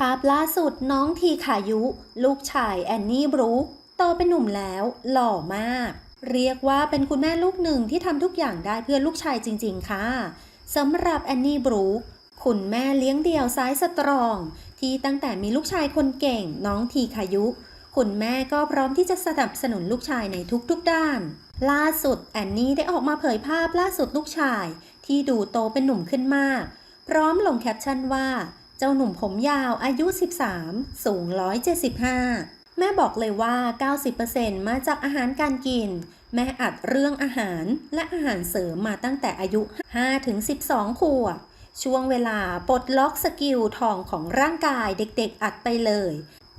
ภาพล่าสุดน้องทีขายุ ลูกชายแอนนี่บรูคโตเป็นหนุ่มแล้วหล่อมาก เรียกว่าเป็นคุณแม่ลูกหนึ่งที่ทำทุกอย่างได้เพื่อลูกชายจริง ๆ ค่ะสำหรับแอนนี่บรูคคุณแม่เลี้ยงเดี่ยวซ้ายสตรอง ที่ตั้งแต่มีลูกชายคนเก่งน้องทีขายุ คุณแม่ก็พร้อมที่จะสนับสนุนลูกชายในทุกๆด้าน ล่าสุดแอนนี่ได้ออกมาเผยภาพล่าสุดลูกชาย ที่ดูโตเป็นหนุ่มขึ้นมาก พร้อมลงแคปชั่นว่า เจ้าหนุ่มผมยาวอายุ 13 สูง 175 แม่บอกเลยว่า 90%มาจากอาหารการกิน แม่อัดเรื่องอาหารและอาหารเสริมมาตั้งแต่อายุ 5-12 ขวบช่วงเวลาปลดล็อกสกิลทองของร่างกายเด็กๆ อัดไปเลย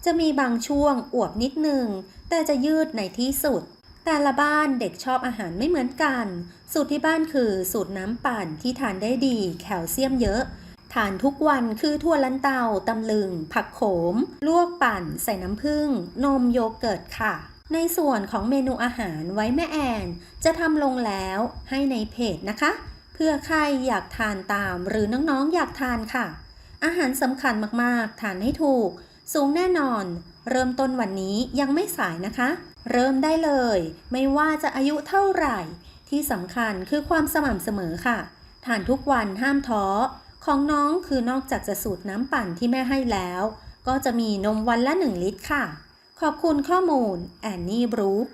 จะมีบางช่วงอวบนิดนึง แต่จะยืดในที่สุด แต่ละบ้านเด็กชอบอาหารไม่เหมือนกัน สูตรที่บ้านคือสูตรน้ำปั่นที่ทานได้ดี แคลเซียมเยอะ ทานทุกวันคือถั่วลันเตาตำลึง ผักโขม ลวกปั่น ใส่น้ำผึ้ง นมโยเกิร์ตค่ะ ในส่วนของเมนูอาหารไว้แม่แอน จะทำลงแล้วให้ในเพจนะคะ เพื่อใครอยากทานตามหรือน้องๆอยากทานค่ะ อาหารสำคัญมากๆ ทานให้ถูก สูงแน่นอน เริ่มต้นวันนี้ยังไม่สายนะคะ เริ่มได้เลย ไม่ว่าจะอายุเท่าไหร่ ที่สำคัญคือความสม่ำเสมอค่ะ ทานทุกวันห้ามท้อ ของน้องคือนอกจากจะสูตรน้ำปั่นที่แม่ให้แล้ว ก็จะมีนมวันละ 1 ลิตรค่ะ ขอบคุณข้อมูลแอนนี่บรูค